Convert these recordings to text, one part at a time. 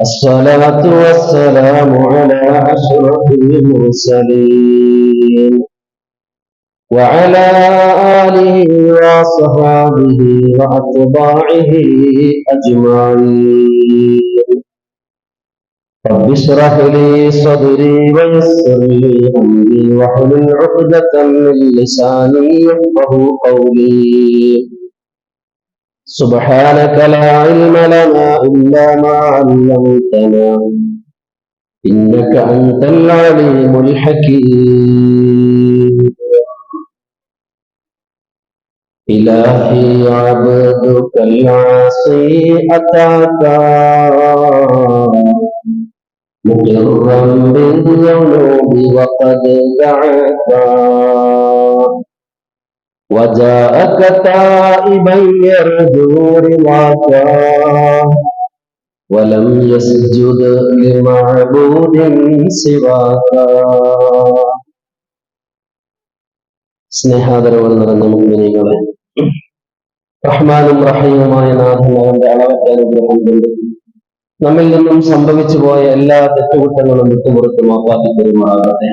الصلاة والسلام على أشرف المرسلين وعلى آله وصحابه وأتباعه أجمعين. رب اشرح لي صدري ويسر لي أمري واحلل عقدة من لساني يفقه قولي. سبحانك لا علم لنا إلا ما علمتنا. إنك أنت العليم الحكيم. إلهي عبدك العاصي أتاك. مقرا بالذنوب وقد دعاك. وجاءك تائبا يرجو رضاك ولم يسجد لمعبود سواك സ്നേഹാദരവ് നിറഞ്ഞ മുഗ്മിനികളെ റഹ്മാനും റഹീമുമായ നാഥൻ അവന്റെ അളവറ്റ അനുഗ്രഹം കൊണ്ട് നമ്മിൽ നിന്നും സംഭവിച്ചു പോയ എല്ലാ തെറ്റുകുറ്റങ്ങളും വിട്ടുകൊടുത്ത് മാപ്പാക്കി പെരുമാറാകട്ടെ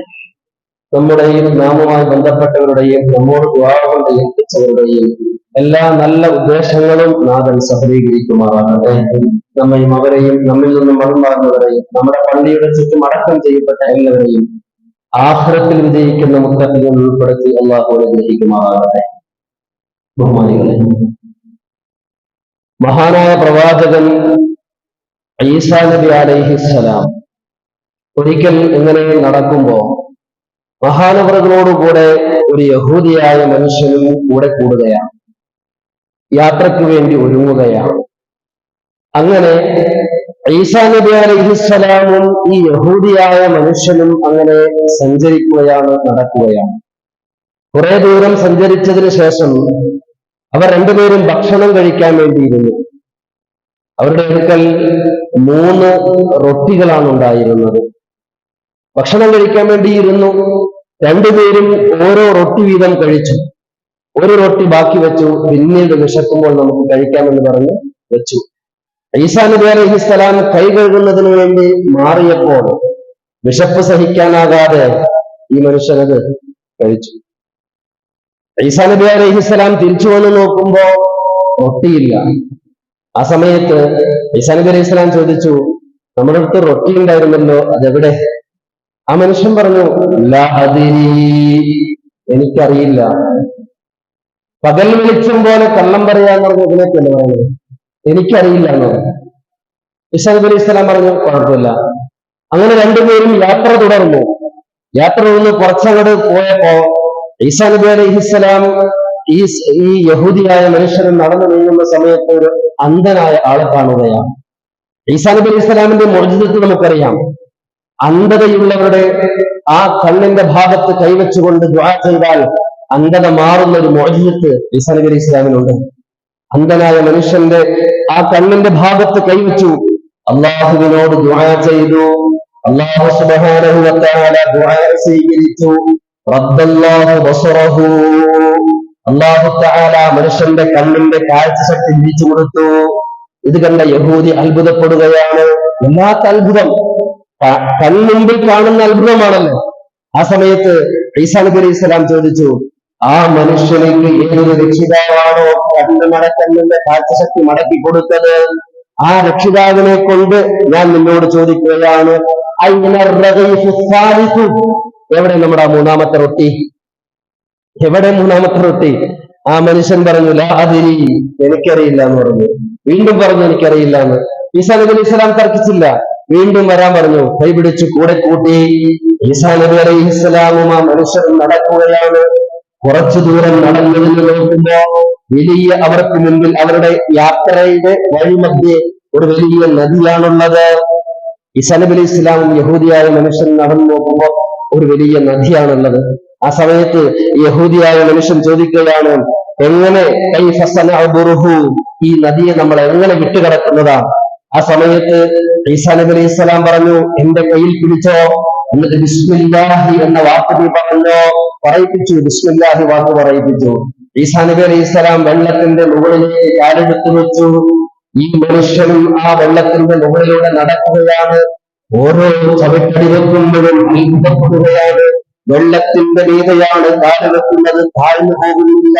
നമ്മുടെയും നാമുമായി ബന്ധപ്പെട്ടവരുടെയും നമ്മോട് ദ്വാരകൊണ്ട് ഏൽപ്പിച്ചവരുടെയും എല്ലാ നല്ല ഉദ്ദേശങ്ങളും നാഥൻ സഫലീകരിക്കുമാറാകട്ടെ. നമ്മയും അവരെയും നമ്മിൽ നിന്നും മറുമാറുന്നവരെയും നമ്മുടെ പള്ളിയുടെ ചുറ്റും അടക്കം ചെയ്യപ്പെട്ട എല്ലാവരെയും ആഹ്ലത്തിൽ വിജയിക്കുന്ന മുത്തത്തിൽ ഉൾപ്പെടുത്തി അള്ളാഹു ഗ്രഹിക്കുമാറാകട്ടെ ബഹുമാനികളെ മഹാനായ പ്രവാചകൻ ഈസാ നബി അലൈഹിസ്സലാം ഒരിക്കൽ ഇങ്ങനെ നടക്കുമ്പോ മഹാനവറുകളോടുകൂടെ ഒരു യഹൂദിയായ മനുഷ്യനും കൂടെ കൂടുകയാണ്. യാത്രയ്ക്ക് വേണ്ടി ഒരുങ്ങുകയാണ്. അങ്ങനെ ഈസാ നബി അലഹിസ്സലാമും ഈ യഹൂദിയായ മനുഷ്യനും അങ്ങനെ സഞ്ചരിക്കുകയാണ് നടക്കുകയാണ്. കുറെ ദൂരം സഞ്ചരിച്ചതിന് ശേഷം അവർ രണ്ടുപേരും ഭക്ഷണം കഴിക്കാൻ വേണ്ടിയിരുന്നു. അവരുടെ അടുക്കൽ മൂന്ന് റൊട്ടികളാണ് ഉണ്ടായിരുന്നത് ഭക്ഷണം കഴിക്കാൻ വേണ്ടിയിരുന്നു. രണ്ടുപേരും ഓരോ റൊട്ടി വീതം കഴിച്ചു. ഒരു റൊട്ടി ബാക്കി വെച്ചു. പിന്നീട് വിശക്കുമ്പോൾ നമുക്ക് കഴിക്കാമെന്ന് പറഞ്ഞ് വെച്ചു. ഈസാ നബി അലൈഹി കൈ കഴുകുന്നതിന് വേണ്ടി മാറിയപ്പോൾ വിശപ്പ് സഹിക്കാനാകാതെ ഈ മനുഷ്യനത് കഴിച്ചു. ഈസാ നബി അലൈഹി സ്വലാം തിരിച്ചു വന്ന് നോക്കുമ്പോ റൊട്ടിയില്ല. ആ സമയത്ത് ഈസാ നബി അലൈഹി സ്വലാം ചോദിച്ചു നമ്മുടെ അടുത്ത് റൊട്ടി ഉണ്ടായിരുന്നല്ലോ അതെവിടെ? ആ മനുഷ്യൻ പറഞ്ഞു. എനിക്കറിയില്ല. പകൽ വിളിച്ചും പോലെ കള്ളം പറയാന്ന് പറഞ്ഞു ഇതിനൊക്കെയല്ലേ പറയുന്നത്? എനിക്കറിയില്ല എന്ന് പറഞ്ഞു. ഈസാ അലി സ്വലാം പറഞ്ഞു കുഴപ്പമില്ല. അങ്ങനെ രണ്ടുപേരും യാത്ര തുടർന്നു. യാത്ര തുടർന്ന് കുറച്ചങ്ങോട്ട് പോയപ്പോ ഈസാ നബി അലൈഹി സ്വലാം ഈ യഹൂദിയായ മനുഷ്യൻ നടന്നു നീങ്ങുന്ന സമയത്ത് ഒരു അന്ധനായ ആളെ കാണുകയാണ്. ഈസാ നബി അലൈഹി സ്വലാമിന്റെ മോചിതത്തിൽ നമുക്കറിയാം. അന്ധതയുള്ളവരുടെ ആ കണ്ണിന്റെ ഭാഗത്ത് കൈവച്ചുകൊണ്ട് ദ്വാ ചെയ്താൽ അന്ധത മാറുന്ന ഒരു മോചിയത്ത് ഈസാ അലൈഹി അന്ധനായ മനുഷ്യന്റെ ആ കണ്ണിന്റെ ഭാഗത്ത് കൈവച്ചു. അള്ളാഹുവിനോട് ദുആ ചെയ്തു. അള്ളാഹു സ്വീകരിച്ചു. മനുഷ്യന്റെ കണ്ണിന്റെ കാഴ്ച ശക്തി തിരിച്ചു കൊടുത്തു ഇത് കണ്ട യഹൂദി അത്ഭുതപ്പെടുകയാണ്. വല്ലാത്ത അത്ഭുതം. കൺമുമ്പിൽ കാണുന്ന അത്ഭുതമാണല്ലോ. ആ സമയത്ത് ഈസാ നബി ചോദിച്ചു ആ മനുഷ്യനിക്ക് ഏതൊരു രക്ഷിതാവാണോ കണ്ണ് മടക്കണ്ണിന്റെ കാഴ്ചശക്തി മടക്കി കൊടുത്തത്? ആ രക്ഷിതാവിനെ കൊണ്ട് ഞാൻ നിന്നോട് ചോദിക്കുകയാണ്? എവിടെ നമ്മുടെ ആ മൂന്നാമത്തെ റൊട്ടി? എവിടെ മൂന്നാമത്തെ റൊട്ടി? ആ മനുഷ്യൻ പറഞ്ഞു ലാതിരി എനിക്കറിയില്ല എന്ന് പറഞ്ഞു. വീണ്ടും പറഞ്ഞു എനിക്കറിയില്ല എന്ന്. ഈസാ നബി സ്വലാം തർക്കിച്ചില്ല. വീണ്ടും വരാൻ പറഞ്ഞു. കൈ പിടിച്ച് കൂടെ കൂട്ടി. ഈസാ നബി അലൈഹി സ്വലാമും ആ മനുഷ്യരും നടക്കുകയാണ്. കുറച്ചു ദൂരം നടന്നതിന് നോക്കുമ്പോ വലിയ അവർക്ക് മുമ്പിൽ അവരുടെ യാത്രയുടെ വഴിമധ്യേ ഒരു വലിയ നദിയാണുള്ളത്. ഈസാ നബി അലൈഹി ഇസ്ലാമും യഹൂദിയായ മനുഷ്യൻ നടന്നു നോക്കുമ്പോൾ ഒരു വലിയ നദിയാണുള്ളത്. ആ സമയത്ത് യഹൂദിയായ മനുഷ്യൻ ചോദിക്കുകയാണ് എങ്ങനെ? ഈ നദിയെ നമ്മൾ എങ്ങനെ വിട്ടുകിടക്കുന്നതാ ആ സമയത്ത് ഈസാ അലൈഹി സ്വലാം പറഞ്ഞു എന്റെ കയ്യിൽ പിടിച്ചോ? എന്നിട്ട് ബിസ്മില്ലാഹി എന്ന വാക്ക് നീ പറഞ്ഞോ? പറയിപ്പിച്ചു ബിസ്മില്ലാഹി വാക്ക് പറയിപ്പിച്ചു. ഈസാ നബി അലൈഹി സ്വലാം വെള്ളത്തിന്റെ മുകളിലേക്ക് കാലെടുത്തു വെച്ചു. ഈ മനുഷ്യനും ആ വെള്ളത്തിന്റെ മുകളിലൂടെ നടക്കുകയാണ്. ഓരോ ചവിട്ടടി വെക്കുമ്പോഴും അത്ഭുതപ്പെടുകയാണ് വെള്ളത്തിന്റെ മീതയാണ് കാലെടുക്കുന്നത് താഴ്ന്നു പോകുന്നില്ല.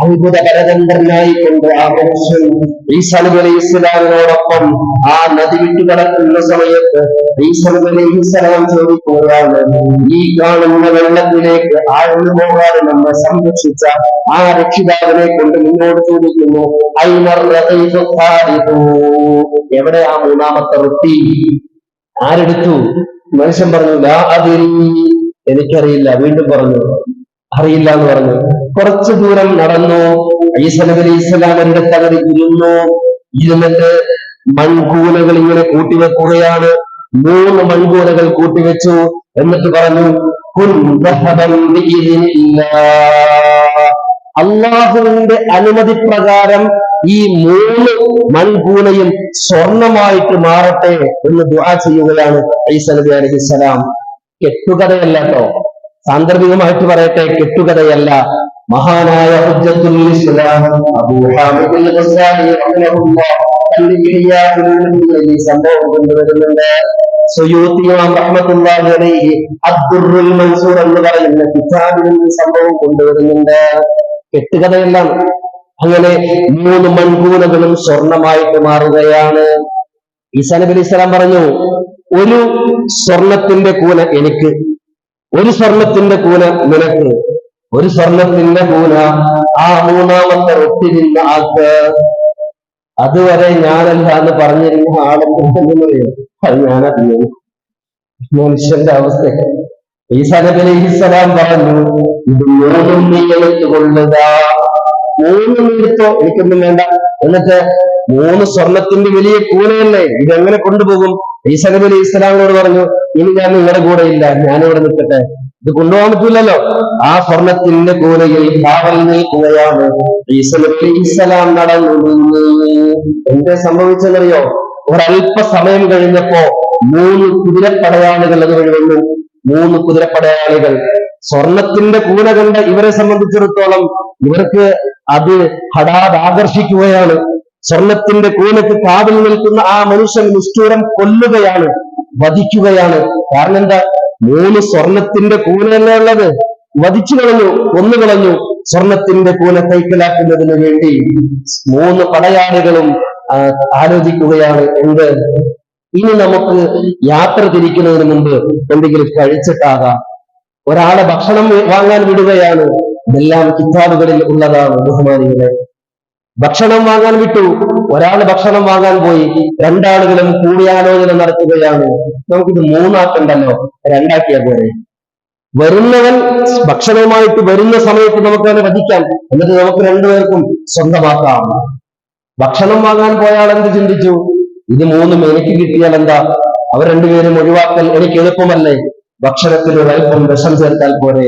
അത്ഭുത പരതന്ത്രനായി കൊണ്ട് ആ മനുഷ്യൻ ഈസലു അലൈഹി ഇസ്ലാമിനോടൊപ്പം ആ നദി വിട്ടു കടക്കുന്ന സമയത്ത് ഈസലു അലൈഹി ഇസ്ലാം ചോദിക്കുകയാണ് ഈ കാണുന്ന വെള്ളത്തിലേക്ക് ആഴ്ന്നു പോകാതെ നമ്മെ സംരക്ഷിച്ച ആ രക്ഷിതാവിനെ കൊണ്ട് നിന്നോട് ചോദിക്കുന്നു "ഐനർ റഖീഖു ഖാലിദു?" എവിടെ ആ മൂന്നാമത്തെ റൊട്ടി ആരെടുത്തു? മനുഷ്യൻ പറഞ്ഞു ലാ അതിരി എനിക്കറിയില്ല. വീണ്ടും പറഞ്ഞു അറിയില്ല എന്ന് പറഞ്ഞു. കുറച്ചു ദൂരം നടന്നു. ഈസ നബി അലൈഹി തകതി ഇരുന്നു ഇരുന്നിട്ട് മൺകൂലകൾ ഇങ്ങനെ കൂട്ടിവെക്കുകയാണ്. മൂന്ന് മൺകൂലകൾ കൂട്ടിവെച്ചു. എന്നിട്ട് പറഞ്ഞു. അള്ളാഹുവിന്റെ അനുമതി പ്രകാരം ഈ മൂന്ന് മൺകൂലയും സ്വർണമായിട്ട് മാറട്ടെ എന്ന് ദുആ ചെയ്യുകയാണ് ഈസ അലഹിസ്സലാം. കെട്ടുകഥയല്ലോ കെട്ടുകഥയല്ല കേട്ടോ. സാന്ദർഭികമായിട്ട് പറയട്ടെ കെട്ടുകഥയല്ല. മഹാനായ സംഭവം കൊണ്ടുവരുന്നുണ്ട്. മൻസൂർ എന്ന് സംഭവം കെട്ടുകഥയെല്ലാം അങ്ങനെ മൂന്ന് മൺകൂലകളും സ്വർണമായിട്ട് മാറുകയാണ്. ഈസാ നബി പറഞ്ഞു ഒരു സ്വർണത്തിന്റെ കൂല എനിക്ക് ഒരു സ്വർണത്തിന്റെ കൂല നിനക്ക് ഒരു സ്വർണത്തിന്റെ കൂല ആ മൂന്നാമത്തെ നിന്ന ആൾക്ക്. അതുവരെ ഞാനല്ല എന്ന് പറഞ്ഞിരുന്ന ആളും അത് ഞാനറിഞ്ഞു മനുഷ്യന്റെ അവസ്ഥ. ഈസാ നബി അലൈഹിസ്സലാം പറഞ്ഞു ഇത് മൂന്നും നീ എടുത്തുകൊള്ളുക. മൂന്നും എടുത്തോ? എനിക്കൊന്നും വേണ്ട. എന്നിട്ട് മൂന്ന് സ്വർണത്തിന്റെ വലിയ കൂലയല്ലേ ഇതെങ്ങനെ കൊണ്ടുപോകും? ഈസാ നബി അലൈഹി ഇസ്ലാമിനോട് പറഞ്ഞു ഇനി ഞാൻ നിങ്ങളുടെ കൂടെ ഇല്ല ഞാനിവിടെ നിൽക്കട്ടെ. ഇത് കൊണ്ടുപോകാൻ പറ്റൂലല്ലോ. ആ സ്വർണത്തിന്റെ കൂലയിൽ കാവൽ നിൽക്കുകയാണ്. ഈസാ നബി നടന്നു എന്തേ സംഭവിച്ചതറിയോ ഒരല്പ സമയം കഴിഞ്ഞപ്പോ മൂന്ന് കുതിരപ്പടയാളികൾ അതുവഴി വന്നു. മൂന്ന് കുതിരപ്പടയാളികൾ. സ്വർണത്തിന്റെ കൂല കണ്ട ഇവരെ സംബന്ധിച്ചിടത്തോളം ഇവർക്ക് അത് ഹടാത് ആകർഷിക്കുകയാണ്. സ്വർണത്തിന്റെ കൂലക്ക് കാവിൽ നിൽക്കുന്ന ആ മനുഷ്യൻ നിഷ്ഠൂരം കൊല്ലുകയാണ് വധിക്കുകയാണ്. കാരണം എന്താ? മൂന്ന് സ്വർണത്തിന്റെ കൂലല്ലേ ഉള്ളത്. വധിച്ചു കളഞ്ഞു കൊന്നു കളഞ്ഞു. സ്വർണത്തിന്റെ കൂല കൈക്കലാക്കുന്നതിന് വേണ്ടി മൂന്ന് പടയാളികളും ആലോചിക്കുകയാണ് എന്ത്? ഇനി നമുക്ക് യാത്ര തിരിക്കുന്നതിന് മുമ്പ് എന്തെങ്കിലും കഴിച്ചിട്ടാകാം. ഒരാളെ ഭക്ഷണം വാങ്ങാൻ വിടുകയാണ്. ഇതെല്ലാം കിതാബുകളിൽ ഉള്ളതാണ് ബഹുമാനികളെ. ഭക്ഷണം വാങ്ങാൻ വിട്ടു. ഒരാൾ ഭക്ഷണം വാങ്ങാൻ പോയി. രണ്ടാളുകളും കൂടിയാലോചന നടത്തുകയാണ്. നമുക്കിത് മൂന്നാക്കണ്ടല്ലോ? രണ്ടാക്കിയാൽ പോരെ. വരുന്നവൻ ഭക്ഷണവുമായിട്ട് വരുന്ന സമയത്ത് നമുക്ക് അവനെ വധിക്കാം. എന്നിട്ട് നമുക്ക് രണ്ടുപേർക്കും സ്വന്തമാക്കാം. ഭക്ഷണം വാങ്ങാൻ പോയാൾ എന്ത് ചിന്തിച്ചു? ഇത് മൂന്നും എനിക്ക് കിട്ടിയാൽ എന്താ? അവർ രണ്ടുപേരും ഒഴിവാക്കൽ എനിക്ക് എളുപ്പമല്ലേ? ഭക്ഷണത്തിൽ ഒരൽപ്പം വിഷം ചേർത്താൽ പോരെ.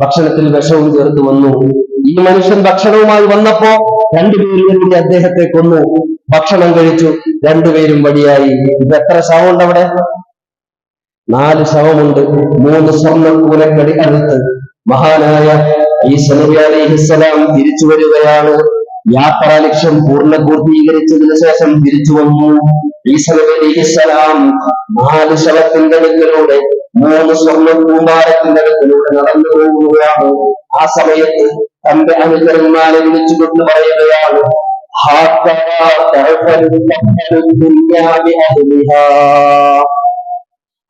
ഭക്ഷണത്തിൽ വിഷവും ചേർത്ത് വന്നു. ഈ മനുഷ്യൻ ഭക്ഷണവുമായി വന്നപ്പോ രണ്ടുപേരും കൂടി അദ്ദേഹത്തെ കൊന്നു. ഭക്ഷണം കഴിച്ചു. രണ്ടുപേരും വടിയായി. ഇത് എത്ര ശവമുണ്ട് അവിടെ? നാല് ശവമുണ്ട്. മൂന്ന് സ്വർണ കൂലക്കടി അടുത്ത് മഹാനായ ഈ അലൈഹിസ്സലാം തിരിച്ചു വരികയാണ്. യാത്രാ ലക്ഷ്യം പൂർണ പൂർത്തീകരിച്ചതിന് ശേഷം തിരിച്ചു വന്നു. ഈ അലൈഹിസ്സലാം നാല് ശവത്തിന്റെ അടുക്കലൂടെ മൂന്ന് സ്വർണ കൂമ്പാരത്തിന്റെ അടുക്കലൂടെ നടന്നു പോകുകയാണ് ആ സമയത്ത് തന്റെ അനുചരന്മാരെ വിളിച്ചുകൊണ്ട് പറയുകയാണ് ഇങ്ങനെയാണിപ്പോ തഅഫലു ദുനിയാ ബിഅഹ്ലിഹാ."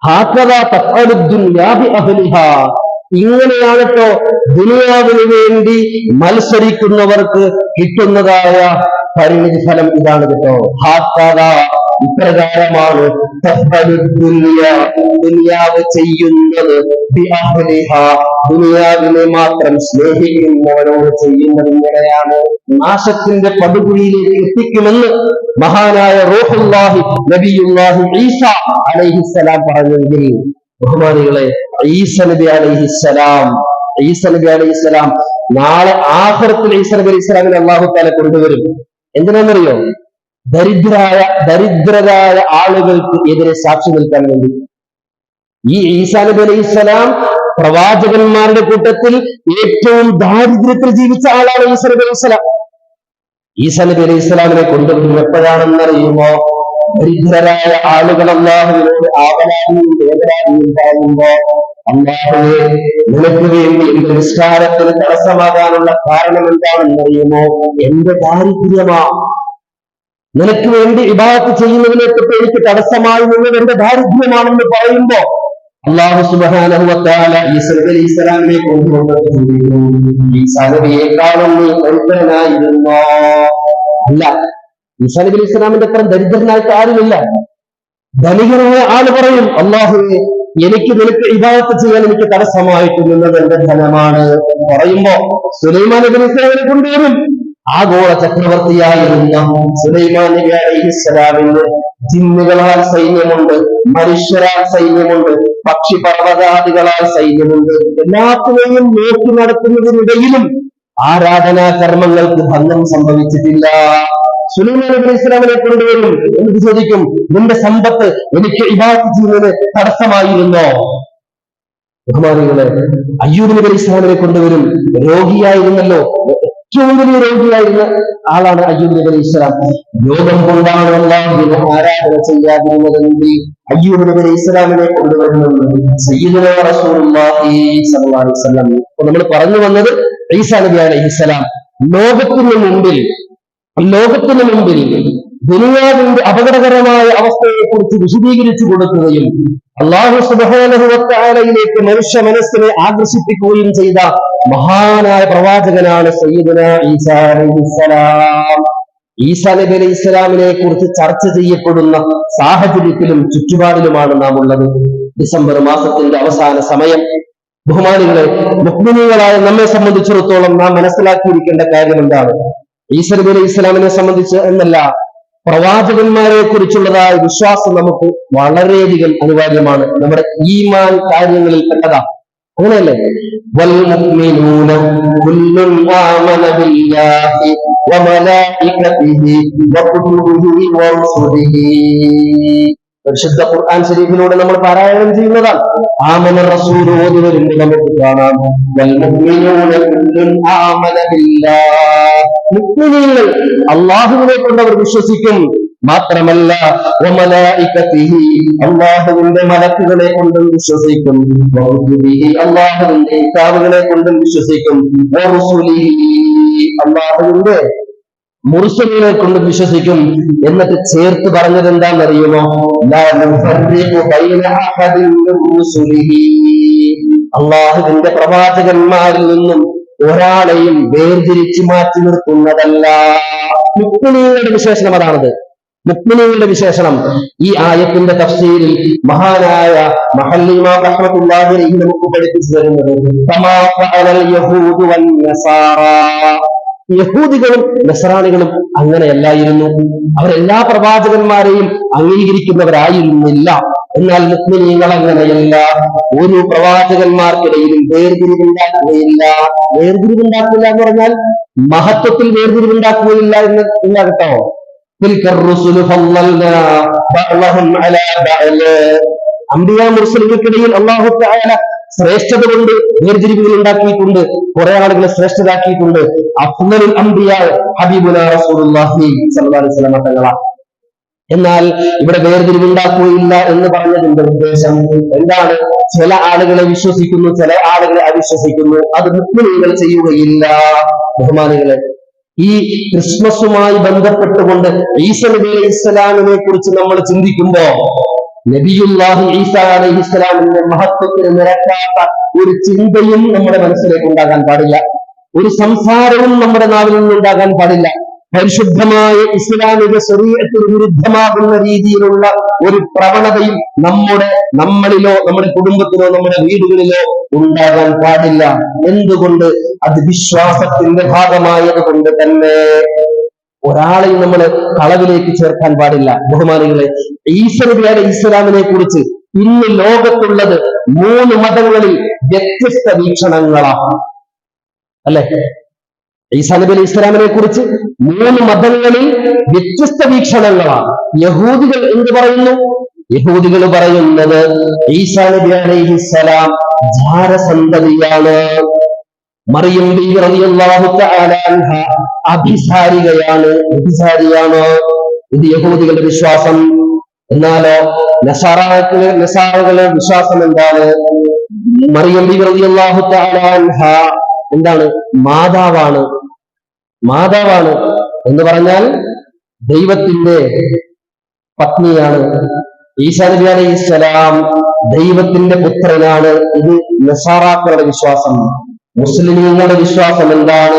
ഹാക്കദാ തഫ്അലു ദുനിയാ ബിഅഹ്ലിഹാ. ഇങ്ങനെയാണട്ടോ ദുനിയാവിന് വേണ്ടി മത്സരിക്കുന്നവർക്ക് കിട്ടുന്നതായ പരിണിതി ഫലം ഇതാണ് കേട്ടോ ഹാക്കദാ ഇപ്രകാരമാണ് ദുനിയാവ് ചെയ്യുന്നത് ദുനിയാവിനെ മാത്രം സ്നേഹിക്കുന്നവരോട് ചെയ്യുന്നത് ഇങ്ങനെയാണ്. നാശത്തിന്റെ പടുകുഴിയിലേക്ക് എത്തിക്കുമെന്ന് മഹാനായ റോഹുല്ലാഹി നബിയുല്ലാഹി ഈസ അലൈഹിസ്സലാം പറഞ്ഞെങ്കിൽ ബഹുമാനികളെ ഈസ നബി അലൈഹിസ്സലാം ഈസ നബി അലൈഹിസ്സലാം നാളെ ആഹ്റത്തിൽ ഈസ നബി അലൈഹിസ്സലാമിനെ അള്ളാഹു താല കൊണ്ടുവരും. എന്തിനാണെന്നറിയോ? ദരിദ്രായ ദരിദ്രരായ ആളുകൾക്ക് എതിരെ സാക്ഷി നിൽക്കാൻ വേണ്ടി. ഈ ഈസാ നബി അലൈഹി സ്വലാം പ്രവാചകന്മാരുടെ കൂട്ടത്തിൽ ഏറ്റവും ദാരിദ്ര്യത്തിൽ ജീവിച്ച ആളാണ് ഈസാ നബി അലൈഹി സ്വലാം. ഈസാ നബി അലൈഹി സ്വലാമിനെ കൊണ്ടുവരും എപ്പോഴാണെന്നറിയുമോ? ദരിദ്രരായ ആളുകൾ അള്ളാഹുവിനോട് ആവലാതിയും വേദനാതിയും പറയുമ്പോ അള്ളാഹുവെ നിനക്ക് വേണ്ടി എന്റെ നിസ്കാരത്തിന് തടസ്സമാകാനുള്ള കാരണം എന്താണെന്നറിയുമോ എന്റെ ദാരിദ്ര്യമാ. നിനക്ക് വേണ്ടി ഇബാദത്ത് ചെയ്യുന്നതിനെ തൊട്ട് എനിക്ക് തടസ്സമായി നിന്നത് എന്റെ ദാരിദ്ര്യമാണെന്ന് പറയുമ്പോ അള്ളാഹു സുബാനഹുവത്താല ഇസ്ലാമിനെ നബി ഇസ്ലാമിന്റെ അത്ര ദരിദ്രനായിട്ട് ആരുമില്ല. ധനികനായ ആൾ പറയും അള്ളാഹുവെ എനിക്ക് നിനക്ക് ഇബാദത്ത് ചെയ്യാൻ എനിക്ക് തടസ്സമായിട്ട് നിന്നത് എന്റെ ധനമാണ്. പറയുമ്പോ സുലൈമാൻ നബി ഇസ്ലാമിനെ കൊണ്ടുവരും. ആഗോള ചക്രവർത്തിയായിരുന്ന സുലൈമാൻ നബി അലൈഹിസ്സലാമിന് ജിന്നുകളാൽ സൈന്യമുണ്ട് മനുഷ്യരാൽ സൈന്യമുണ്ട് പക്ഷി പർവതാദികളാൽ സൈന്യമുണ്ട്. എല്ലാത്തിനെയും നോക്കി നടത്തുന്നതിനിടയിലും ആരാധനാ കർമ്മങ്ങൾക്ക് ഭംഗം സംഭവിച്ചിട്ടില്ല. സുലൈമാൻ നബി ഇസ്ലാമിനെ കൊണ്ടുവരും. എന്നിട്ട് ചോദിക്കും? നിന്റെ സമ്പത്ത് എനിക്ക് ഇബാദത്ത് ചെയ്യുന്നത് തടസ്സമായിരുന്നോ? ബഹുമാനികളെ അയ്യൂബ് നബി ഇസ്ലാമിനെ കൊണ്ടുവരും. രോഗിയായിരുന്നല്ലോ. വലിയ രോഗിയായിരുന്ന ആളാണ് അയ്യൂബ് നബി അലൈഹി ഇസ്ലാം രോഗം കൊണ്ടാണ് അള്ളാഹുവിനെ ആരാധന ചെയ്യാതിരുന്നതെങ്കിൽ അയ്യൂബ് നബി അലൈഹി ഇസ്ലാമിനെ കൊണ്ടുവരുന്നത് സയ്യിദുന റസൂലുള്ളാഹി സ്വല്ലല്ലാഹു അലൈഹി വസല്ലം. നമ്മൾ പറഞ്ഞു വന്നത് ഈസാ നബി അലൈഹി ഇസ്ലാം ലോകത്തിന് മുമ്പിൽ ലോകത്തിന് മുമ്പിൽ ദുനിയാവിന്റെ അപകടകരമായ അവസ്ഥയെക്കുറിച്ച് വിശദീകരിച്ചു കൊടുക്കുകയും അള്ളാഹു സുബാനഹുവത്താലയിലേക്ക് മനുഷ്യ മനസ്സിനെ ആകർഷിപ്പിക്കുകയും ചെയ്ത മഹാനായ പ്രവാചകനാണ് സയ്യിദുന ഈസാ അലൈഹിസ്സലാം ഇസ്ലാമിനെ കുറിച്ച് ചർച്ച ചെയ്യപ്പെടുന്ന സാഹചര്യത്തിലും ചുറ്റുപാടിലുമാണ് നാം ഉള്ളത്. ഡിസംബർ മാസത്തിന്റെ അവസാന സമയം. ബഹുമാനികളെ മുക്മിനികളായ നമ്മെ സംബന്ധിച്ചിടത്തോളം നാം മനസ്സിലാക്കിയിരിക്കേണ്ട കാര്യം എന്താണ്? ഈസ ഇസ്ലാമിനെ സംബന്ധിച്ച് എന്നല്ല പ്രവാചകന്മാരെ കുറിച്ചുള്ളതായ വിശ്വാസം നമുക്ക് വളരെയധികം അനിവാര്യമാണ് നമ്മുടെ ഈമാൻ കാര്യങ്ങളിൽ പെട്ടതാ അങ്ങനെയല്ലേ والمؤمنون كل آمن بالله وملائكته وكتبه ورسله പരിശുദ്ധ ഖുർആൻ ശരീഫിലൂടെ നമ്മൾ പാരായണം ചെയ്യുന്നതാണ്. ആമന റസൂൽ ഓതി വരുമ്പോൾ നമുക്ക് കാണാം. മുഅ്മിനീങ്ങൾ അല്ലാഹുവിനെ കൊണ്ട് അവർ വിശ്വസിക്കും. മാത്രമല്ല അല്ലാഹുവിന്റെ മലക്കുകളെ കൊണ്ടും വിശ്വസിക്കും. അല്ലാഹുവിന്റെ കിതാബുകളെ കൊണ്ടും വിശ്വസിക്കും. അല്ലാഹുവിന്റെ മുർസലിനെ കൊണ്ട് വിശ്വസിക്കും. എന്നിട്ട് ചേർത്ത് പറഞ്ഞത് എന്താണെന്നറിയുമോ. അള്ളാഹുവിന്റെ പ്രവാചകന്മാരിൽ നിന്നും ഒരാളെയും വേർതിരിച്ചു മാറ്റി നിർത്തുന്നതല്ല. മുക്മിനികളുടെ വിശേഷണം അതാണത്. മുക്മിനികളുടെ വിശേഷണം ഈ ആയത്തിന്റെ തഫ്സീരിൽ മഹാനായ മഹല്ലിമാം നമുക്ക് പഠിപ്പിച്ചു തരുന്നത്. യഹൂദികളും നസറാണികളും അങ്ങനെയല്ലായിരുന്നു. അവരെല്ലാ പ്രവാചകന്മാരെയും അംഗീകരിക്കുന്നവരായിരുന്നില്ല. എന്നാൽ മുസ്ലിങ്ങൾ അങ്ങനെയല്ല. ഒരു പ്രവാചകന്മാർക്കിടയിലും വേർതിരിവുണ്ടാക്കുകയില്ല. വേർതിരിവുണ്ടാക്കില്ല എന്ന് പറഞ്ഞാൽ മഹത്വത്തിൽ വേർതിരിവുണ്ടാക്കുകയില്ല എന്ന് ഇല്ല കേട്ടോ? അമ്പിയ മുസ്ലിങ്ങൾക്കിടയിൽ അള്ളാഹു ശ്രേഷ്ഠത കൊണ്ട് വേർതിരിവുകൾ ഉണ്ടാക്കിയിട്ടുണ്ട്. കുറെ ആളുകളെ ശ്രേഷ്ഠരാക്കിയിട്ടുണ്ട്. അഫ്ദലുൽ അംബിയ ഹബീബുല റസൂലുള്ളാഹി സല്ലല്ലാഹു അലൈഹി വസല്ലം തങ്ങളാണ് എന്നാൽ ഇവിടെ വേർതിരിവുണ്ടാക്കുകയില്ല എന്ന് പറഞ്ഞതിന്റെ ഉദ്ദേശം എന്താണ്? ചില ആളുകളെ വിശ്വസിക്കുന്നു ചില ആളുകളെ അവിശ്വസിക്കുന്നു. അത് മുസ്ലിങ്ങൾ ചെയ്യുകയില്ല. ബഹുമാനികളെ ഈ ക്രിസ്മസുമായി ബന്ധപ്പെട്ടുകൊണ്ട് ഈസ ഇസ്ലാമിനെ കുറിച്ച് നമ്മൾ ചിന്തിക്കുമ്പോ നബിയുല്ലാഹി ഈസ അലൈഹി ഇസ്ലാമിന്റെ മഹത്വത്തിന് നിരക്കാത്ത ഒരു ചിന്തയും നമ്മുടെ മനസ്സിലേക്ക് ഉണ്ടാകാൻ പാടില്ല. ഒരു സംസാരവും നമ്മുടെ നാവിൽ നിന്നുണ്ടാകാൻ പാടില്ല. പരിശുദ്ധമായ ഇസ്ലാമിക ശരീരത്തിന് വിരുദ്ധമാകുന്ന രീതിയിലുള്ള ഒരു പ്രവണതയും നമ്മുടെ നമ്മളിലോ നമ്മുടെ കുടുംബത്തിലോ നമ്മുടെ വീടുകളിലോ ഉണ്ടാകാൻ പാടില്ല. എന്തുകൊണ്ട്? അത് വിശ്വാസത്തിന്റെ ഭാഗമായത് കൊണ്ട് തന്നെ. ഒരാളെയും നമ്മൾ കളവിലേക്ക് ചേർക്കാൻ പാടില്ല. ബഹുമാനികളെ ഈശ്വരയുടെ ഇസ്ലാമിനെ കുറിച്ച് ഇന്ന് ലോകത്തുള്ളത് മൂന്ന് മതങ്ങളിൽ വ്യത്യസ്ത വീക്ഷണങ്ങളാണ്. അല്ലെ? ഈസാ നബി അലൈഹി ഇസ്ലാമിനെ കുറിച്ച് മൂന്ന് മതങ്ങളിൽ വ്യത്യസ്ത വീക്ഷണങ്ങളാണ്. യഹൂദികൾ എന്ത് പറയുന്നു? യഹൂദികൾ പറയുന്നത് ഈസാ നബി അലൈഹിസ്സലാം ജാരസന്തതിയാണ്. മറിയം അഭിസാരികയാണ് അഭിസാരിയാണ് ഇത് യഹൂദികളുടെ വിശ്വാസം. എന്നാലോ നസാറാക്കൾ നസാറുകളുടെ വിശ്വാസം എന്താണ്? മറിയം എന്താണ്? മാതാവാണ്. മാതാവാണ് എന്ന് പറഞ്ഞാൽ ദൈവത്തിന്റെ പത്നിയാണ്. ഈസാ നബി അലൈഹി സ്വലാം ദൈവത്തിന്റെ പുത്രനാണ്. ഇത് നസാറാക്കളുടെ വിശ്വാസം. മുസ്ലിമീങ്ങളുടെ വിശ്വാസം എന്താണ്?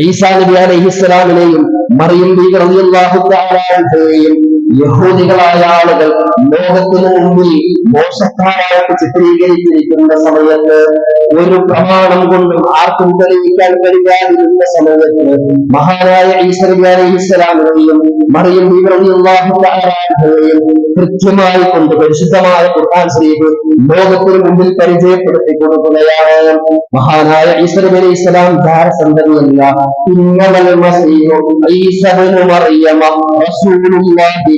ഈസ നബി അലൈഹിസ്സലാമിനെയും മറിയം ബീവി റളിയല്ലാഹു തആല അൻഹയെയും യഹൂദികളായ ആളുകൾ ലോകത്തിന് മുമ്പിൽ മോശക്കാരായിട്ട് ചിത്രീകരിച്ചിരിക്കുന്ന സമയത്ത് ഒരു പ്രമാണം കൊണ്ടും ആർക്കും തെളിയിക്കാൻ കഴിയാതിരുന്ന സമയത്ത് മഹാനായ ഈസ നബി അലൈഹിസ്സലാമിനെയും മറിയം തആല കൃത്യമായി കൊണ്ട് പരിശുദ്ധമായ ഖുർആൻ ശരീഫ് ലോകത്തിന് മുമ്പിൽ പരിചയപ്പെടുത്തി കൊടുക്കുകയാണ്. മഹാനായ ഇസ്ലാം അലൈഹി ഇന്നമൽ മസീഹു ഈസ ഇബ്നു മറിയമ റസൂലുള്ളാഹി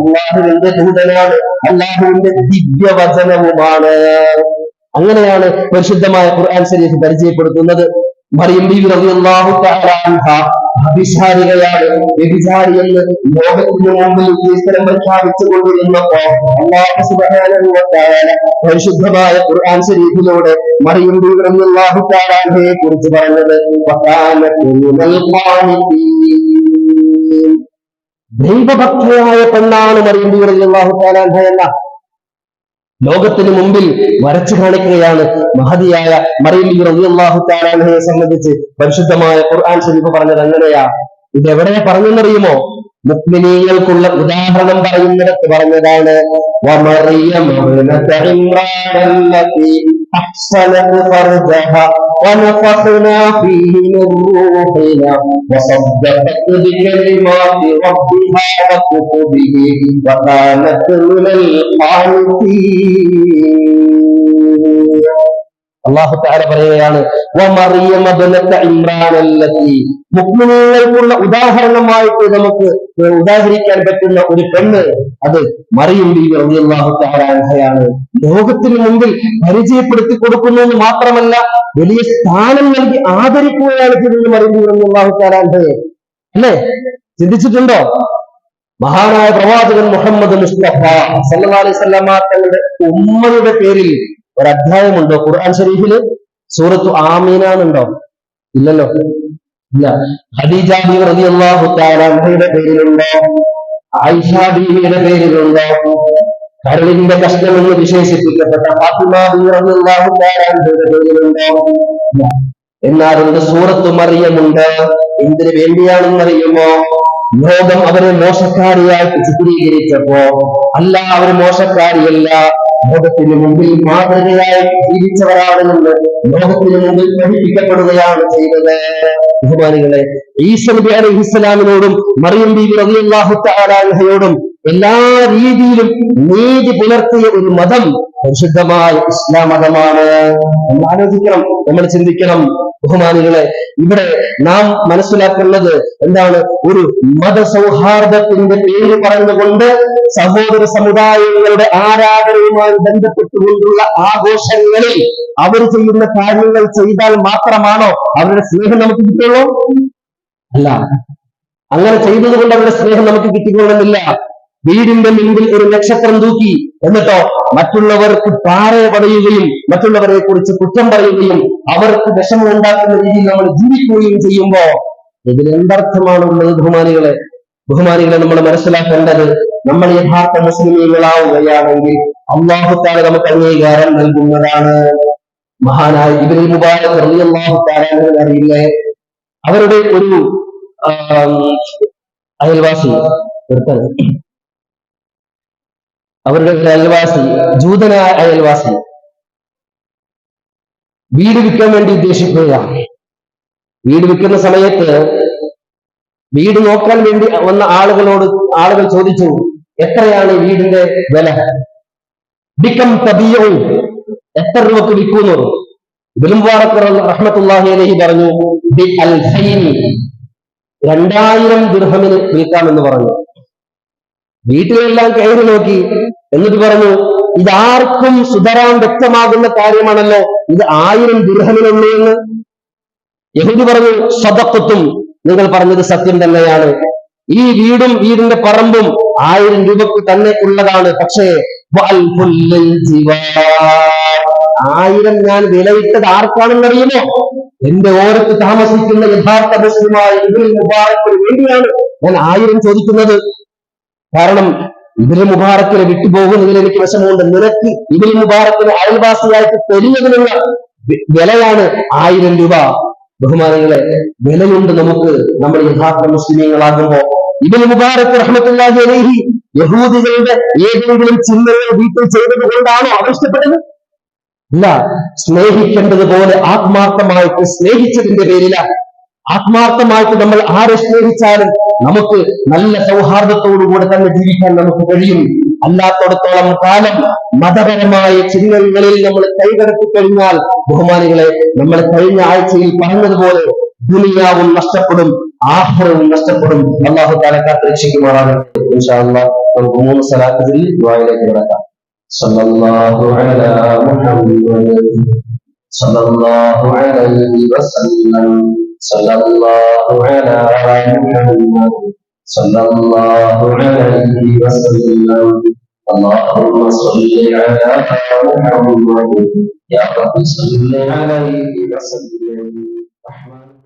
അല്ലാഹുവിന്റെ ദൂതനാണ്. അല്ലാഹുവിന്റെ ദിവ്യവചനവുമാണ്. അങ്ങനെയാണ് പരിശുദ്ധമായ ഖുർആൻ ശരീഫ് പരിചയപ്പെടുത്തുന്നത്. മറിയം ബീവി തആല സുബ്ഹാനഹു വ തആല പരിശുദ്ധമായ ഖുർആൻ ശരീഫിലൂടെ മറിയം കുറിച്ച് പറഞ്ഞത് ദൈവഭക്തയായ പെണ്ണാണ് മറിയം എന്ന ലോകത്തിന് മുമ്പിൽ വരച്ചു കാണിക്കുകയാണ് മഹതിയായ മറിയം അൻഹയെ സംബന്ധിച്ച് പരിശുദ്ധമായ ഖുർആൻ ഷരീഫ് പറഞ്ഞത് എങ്ങനെയാ ഇത് എവിടെ പറഞ്ഞെന്നറിയുമോ? മുക്മിനീകൾക്കുള്ള ഉദാഹരണം പറയുന്നിടത്ത് പറഞ്ഞതാണ് ومريم ابنة عمران التي أحسنت فرجها ونفخنا فيه من روحنا وصدقت بكلمات ربها وكتبه وكانت من القانتين അള്ളാഹു താര പറയുകയാണ് "വമറിയം ഇബ്നത ഇമ്രാൻ അല്ലത്തി മുഅ്മിനീങ്ങൾക്കുള്ള ഉദാഹരണമായിട്ട് നമുക്ക് ഉദാഹരിക്കാൻ പറ്റുന്ന ഒരു പെണ്ണ് അത് മറിയും ബീവി താരാണ് ലോകത്തിന് മുമ്പിൽ പരിചയപ്പെടുത്തി കൊടുക്കുന്നു എന്ന് മാത്രമല്ല വലിയ സ്ഥാനം നൽകി ആദരിക്കുകയാണ് ചെയ്തത് മറിയും തആല അൻഹയെ. അല്ലേ? ചിന്തിച്ചിട്ടുണ്ടോ? മഹാനായ പ്രവാചകൻ മുഹമ്മദ് മുസ്തഫ സല്ലാ അലൈഹി തങ്ങളുടെ ഉമ്മയുടെ പേരിൽ ഒരു അധ്യായമുണ്ടോ ഖുർആൻ ഷരീഫിൽ സൂറത്തു ആമീന എന്നുണ്ടോ ഇല്ലല്ലോ? ഇല്ല. ഹദീജാബിയുടെ ബി റളിയല്ലാഹു തആല അൻഹയുടെ പേരിലുണ്ടോ? ആയിഷ പേരിലുണ്ടോ? കരളിന്റെ കഷ്ടമെന്ന് വിശേഷിപ്പിക്കപ്പെട്ട ഫാത്തിമ ബി റളിയല്ലാഹു തആല അൻഹയുടെ പേരിലുണ്ടോ. എന്നാൽ എന്ത് സൂറത്ത് മറിയമുണ്ട്. എന്തിനു വേണ്ടിയാണെന്ന് അറിയുമോ? ലോകം അവരെ മോശക്കാരിയായി ചിത്രീകരിച്ചപ്പോ അല്ല അവർ മോശക്കാരിയല്ല. ലോകത്തിന് മുമ്പിൽ മാതൃകയായി ജീവിച്ചവരാണെന്ന് ലോകത്തിന് മുമ്പിൽ പഠിപ്പിക്കപ്പെടുകയാണ് ചെയ്തത്. ബഹുമാനികളെ ഈസ നബി അലൈഹി ഇസ്ലാമിനോടും മറിയം ബീബി അലി തആല അൻഹയോടും എല്ലാ രീതിയിലും നീതി പുലർത്തിയ ഒരു മതം പരിശുദ്ധമായ ഇസ്ലാം മതമാണ്. നമ്മൾ ആലോചിക്കണം നമ്മൾ ചിന്തിക്കണം. ബഹുമാനികളെ ഇവിടെ നാം മനസ്സിലാക്കുന്നത് എന്താണ്? ഒരു മതസൗഹാർദ്ദത്തിന്റെ പേര് പറഞ്ഞുകൊണ്ട് സഹോദര സമുദായങ്ങളുടെ ആരാധനയുമായി ബന്ധപ്പെട്ടുകൊണ്ടുള്ള ആഘോഷങ്ങളിൽ അവർ ചെയ്യുന്ന കാര്യങ്ങൾ ചെയ്താൽ മാത്രമാണോ അവരുടെ സ്നേഹം നമുക്ക് കിട്ടുള്ളൂ? അല്ല. അങ്ങനെ ചെയ്തത് കൊണ്ട് അവരുടെ സ്നേഹം നമുക്ക് കിട്ടിക്കൊള്ളുന്നില്ല. വീടിന്റെ മുൻപിൽ ഒരു നക്ഷത്രം തൂക്കി എന്നിട്ടോ മറ്റുള്ളവർക്ക് പാറ പറയുകയും മറ്റുള്ളവരെ കുറിച്ച് കുറ്റം പറയുകയും അവർക്ക് വിഷമം ഉണ്ടാക്കുന്ന രീതിയിൽ നമ്മൾ ജീവിക്കുകയും ചെയ്യുമ്പോ ഇതിൽ എന്തർത്ഥമാണ് ഉള്ളത് ബഹുമാനികളെ? ബഹുമാനികളെ നമ്മൾ മനസ്സിലാക്കേണ്ടത് നമ്മൾ യഥാർത്ഥ മുസ്ലിമീങ്ങളാവുകയാണെങ്കിൽ അള്ളാഹുത്താല നമുക്ക് അംഗീകാരം നൽകുന്നതാണ്. മഹാനായ ഇബിൻ മുബാരക് തആല അറിയില്ലേ? അവരുടെ ഒരു അയൽവാസി നിർത്തണം. അവരുടെ ഒരു അയൽവാസി ജൂതനായ അയൽവാസി. വീട് വിൽക്കാൻ വേണ്ടി ഉദ്ദേശിക്കുകയാണ്. വീട് വിൽക്കുന്ന സമയത്ത് വീട് നോക്കാൻ വേണ്ടി വന്ന ആളുകളോട് ആളുകൾ ചോദിച്ചു എത്രയാണ് വീടിന്റെ വില? ബിക്കം തബിയവും എത്ര രൂപക്ക് വിൽക്കുന്നു? അലൈഹി പറഞ്ഞു ബി അൽഫൈനി രണ്ടായിരം ദിർഹമിന് വിൽക്കാമെന്ന് പറഞ്ഞു. വീട്ടിലെല്ലാം കയറി നോക്കി എന്നിട്ട് പറഞ്ഞു ഇതാർക്കും സുതരാൻ വ്യക്തമാകുന്ന കാര്യമാണല്ലോ. ഇത് ആയിരം ദിർഹമിനുള്ളൂ എന്ന്. യഹൂദി പറഞ്ഞു സ്വതത്വത്തും നിങ്ങൾ പറഞ്ഞത് സത്യം തന്നെയാണ്. ഈ വീടും വീടിന്റെ പറമ്പും ആയിരം രൂപക്ക് തന്നെ ഉള്ളതാണ്. പക്ഷേ. ആയിരം ഞാൻ വിലയിട്ടത് ആർക്കാണെന്നറിയുമോ? എന്റെ ഓരത്ത് താമസിക്കുന്ന യഥാർത്ഥ മുസ്ലിമായ വേണ്ടിയാണ് ഞാൻ ആയിരം ചോദിക്കുന്നത്. കാരണം ഇവർ മുബാറക്കിനെ വിട്ടുപോകുന്നതിൽ എനിക്ക് വിഷമമുണ്ട്. നിനക്ക് ഇബിൽ മുബാറക്കിന് അയൽവാസിയായിട്ട് തരുന്നതിനുള്ള വിലയാണ് ആയിരം രൂപ. ബഹുമാനങ്ങളെ വിലയുണ്ട് നമുക്ക് നമ്മൾ യഥാർത്ഥ മുസ്ലിമീങ്ങളാകുമ്പോ ഇവർ മുബാറക്ക് റഹ്മത്തില്ലാതെ യഹൂദികളുടെ ഏതെങ്കിലും ചിന്തകൾ വീട്ടിൽ ചെയ്തത് കൊണ്ടാണോ ആവശ്യപ്പെട്ടത് സ്നേഹിക്കേണ്ടതുപോലെ ആത്മാർത്ഥമായിട്ട് സ്നേഹിച്ചതിന്റെ പേരില ആത്മാർത്ഥമായിട്ട് നമ്മൾ ആരെ സ്നേഹിച്ചാലും നമുക്ക് നല്ല സൗഹാർദ്ദത്തോടുകൂടെ തന്നെ ജീവിക്കാൻ നമുക്ക് കഴിയും. അല്ലാത്തടത്തോളം കാലം മതപരമായ ചിഹ്നങ്ങളിൽ നമ്മൾ കൈകടത്തി കഴിഞ്ഞാൽ ബഹുമാനികളെ നമ്മൾ കഴിഞ്ഞ ആഴ്ചയിൽ പറഞ്ഞതുപോലെ ദുനിയാവും നഷ്ടപ്പെടും ആഹ്റവും നഷ്ടപ്പെടും. അള്ളാഹു താല കാത്തിരക്ഷിക്കുമാറാണ്. നമുക്ക് മൂന്ന് സ്ഥലത്തിൽ ദ്വായിലേക്ക് കിടക്കാം. സല്ലല്ലാഹു അലാ മുഹമ്മദ് സല്ലല്ലാഹു അലൈഹി വസല്ലം. صلى الله على محمد صلى الله عليه وسلم اللهم صل على محمد يا رب صل عليه وسلم